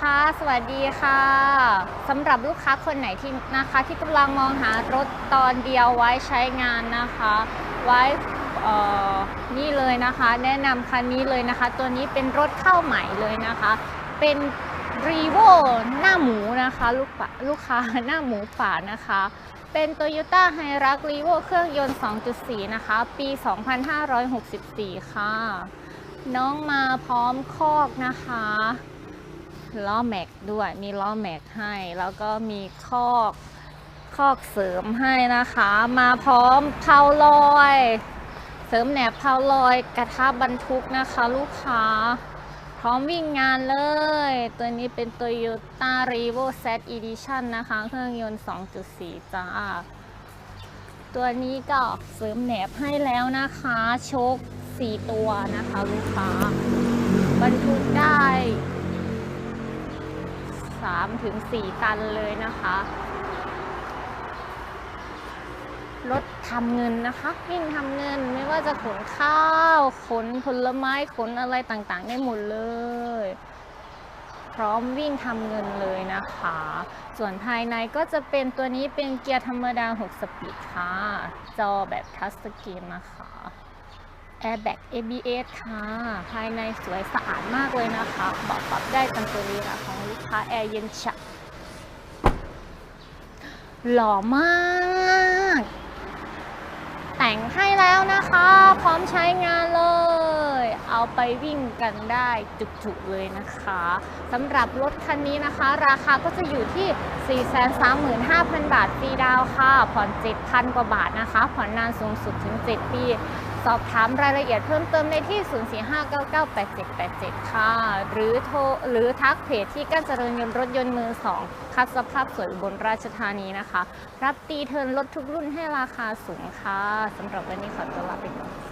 คะ สวัสดีค่ะสำหรับลูกค้าคนไหนที่นะคะที่กำลังมองหารถตอนเดียวไว้ใช้งานนะคะ ไว้นี่เลยนะคะ แนะนำคันนี้เลยนะคะ ตัวนี้เป็นรถเข้าใหม่เลยนะคะ เป็นรีโวหน้าหมูนะคะลูกลูกค้าหน้าหมูป่านะคะ เป็น Toyota h i r u x r e v o เครื่องยนต์ 2.4 นะคะ ปี 2564 ค่ะ น้องมาพร้อมคอกนะคะ ล้อแม็กด้วยมีล้อแม็กให้ แล้วก็มีคอกคอกเสริมให้นะคะ มาพร้อมเพาลอย เสริมแหนบเพาลอยกระทะบรรทุกนะคะ ลูกค้า พร้อมวิ่งงานเลย ตัวนี้เป็น Toyota r e v o Z Edition นะคะ เครื่องยนต์ 2.4 จ้า ตัวนี้ก็เสริมแหนบให้แล้วนะคะโชค4 ตัวนะคะ ลูกค้า บรรทุกได้ 3ถึง4ตันเลยนะคะรถทำเงินนะคะวิ่งทำเงินไม่ว่าจะขนข้าว ขนผลไม้ขนอะไรต่างๆ ได้หมดเลย พร้อมวิ่งทำเงินเลยนะคะ ส่วนภายในก็จะเป็นตัวนี้เป็นเกียร์ธรรมดา 6 สปีดค่ะ จอแบบทัชสกรีนนะคะ Airbag ABS ค่ะ ภายในสวยสะอาดมากเลยนะคะบอกปรับได้ตามตัวนี้นะของลูกค้าแอร์เย็นฉะหล่อมาก แต่งให้แล้วนะคะ พร้อมใช้งานเลย เอาไปวิ่งกันได้จุกๆเลยนะคะสำหรับรถคันนี้นะคะ ราคาก็จะอยู่ที่ 435,000 บาทฟรีดาวค่ะ ผ่อน 7,000 กว่าบาทนะคะ ผ่อนนานสูงสุดถึง 7 ปี สอบถามรายละเอียดเพิ่มเติมได้ที่ 045998787 ค่ะ หรือโทรหรือทักเพจที่ก้านเจริญยนต์รถยนต์มือ 2 คัดสภาพสวยบนราชธานีนะคะ รับตีเทินรถทุกรุ่นให้ราคาสูงค่ะสำหรับวันนี้ขอตัวลาไปก่อน